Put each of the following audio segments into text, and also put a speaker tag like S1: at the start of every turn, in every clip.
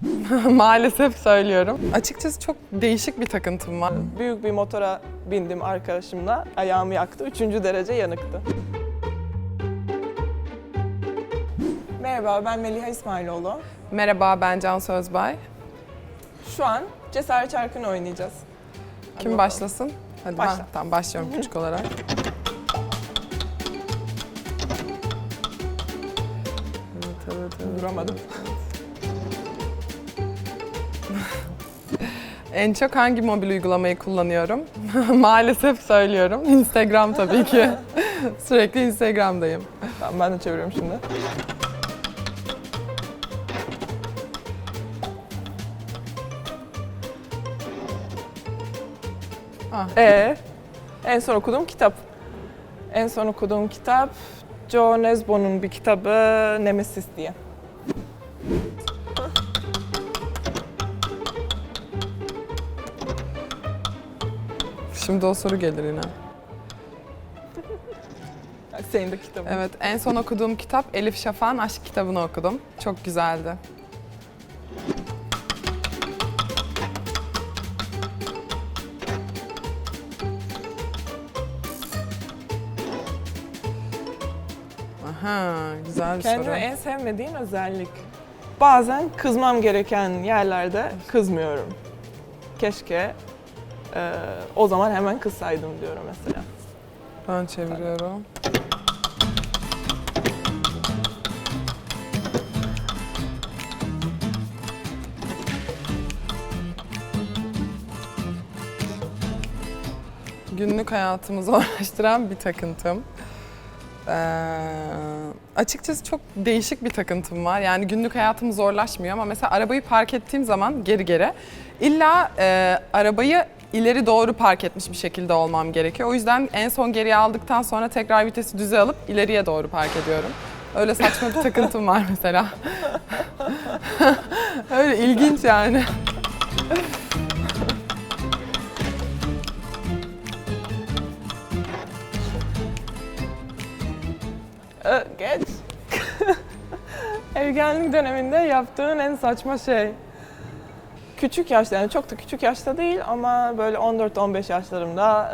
S1: Maalesef söylüyorum. Açıkçası çok değişik bir takıntım var.
S2: Büyük bir motora bindim arkadaşımla. Ayağımı yaktı. Üçüncü derece yanıktı. Merhaba ben Meliha İsmailoğlu.
S1: Merhaba ben Can Sözbay.
S2: Şu an Cesaret Çarkı'nı oynayacağız. Hadi
S1: Kim
S2: bakalım.
S1: başlasın? Hadi
S2: Başla.
S1: ben tamam başlıyorum küçük olarak.
S2: Duramadım.
S1: En çok hangi mobil uygulamayı kullanıyorum? Maalesef söylüyorum. Instagram tabii ki. Sürekli Instagram'dayım.
S2: Tamam ben de çeviriyorum şimdi.
S1: Ah.
S2: Ee, en son okuduğum kitap. En son okuduğum kitap Joe Nesbo'nun bir kitabı Nemesis diye.
S1: Şimdi o soru gelir yine.
S2: Senin de kitabın.
S1: Evet, en son okuduğum kitap Elif Şafak'ın aşk kitabını okudum. Çok güzeldi. Aha, güzel bir
S2: Kendime
S1: soru.
S2: en sevmediğin özellik. Bazen kızmam gereken yerlerde kızmıyorum. Keşke e, o zaman hemen kızsaydım diyorum mesela.
S1: Ben çeviriyorum. Günlük hayatımı zorlaştıran bir takıntım. Ee, açıkçası çok değişik bir takıntım var. Yani günlük hayatım zorlaşmıyor ama mesela arabayı park ettiğim zaman geri geri illa e, arabayı ileri doğru park etmiş bir şekilde olmam gerekiyor. O yüzden en son geriye aldıktan sonra tekrar vitesi düze alıp ileriye doğru park ediyorum. Öyle saçma bir takıntım var mesela. Öyle ilginç yani.
S2: Geç. Ergenlik döneminde yaptığın en saçma şey. Küçük yaşta yani çok da küçük yaşta değil ama böyle 14-15 yaşlarımda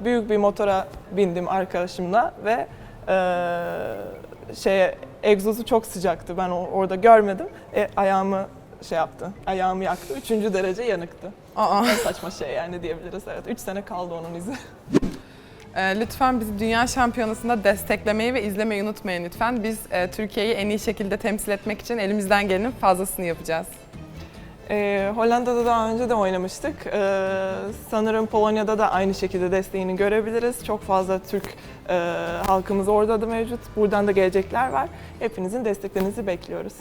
S2: e, büyük bir motora bindim arkadaşımla ve e, şeye egzozu çok sıcaktı. Ben orada görmedim. E, ayağımı şey yaptı. Ayağımı yaktı. Üçüncü derece yanıktı.
S1: Aa.
S2: En saçma şey yani diyebiliriz. Evet. Üç sene kaldı onun izi.
S1: Ee, lütfen bizi Dünya Şampiyonası'nda desteklemeyi ve izlemeyi unutmayın lütfen. Biz e, Türkiye'yi en iyi şekilde temsil etmek için elimizden gelenin fazlasını yapacağız.
S2: Ee, Hollanda'da daha önce de oynamıştık. Ee, sanırım Polonya'da da aynı şekilde desteğini görebiliriz. Çok fazla Türk e, halkımız orada da mevcut. Buradan da gelecekler var. Hepinizin desteklerinizi bekliyoruz.